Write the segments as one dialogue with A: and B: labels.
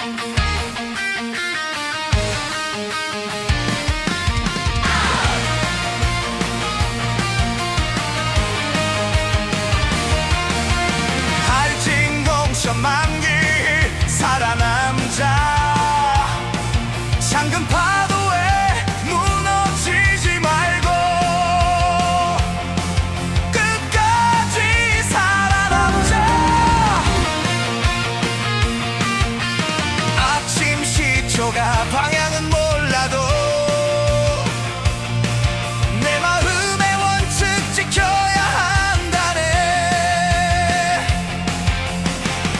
A: thank you 가 방향은 몰라도 내 마음의 원칙 지켜야 한다네.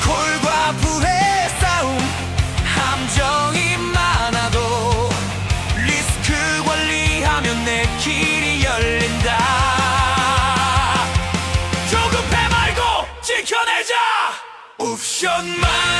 A: 골과 부의 싸움 함정이 많아도 리스크 관리하면 내 길이 열린다. 조급해 말고 지켜내자. 옵션 만.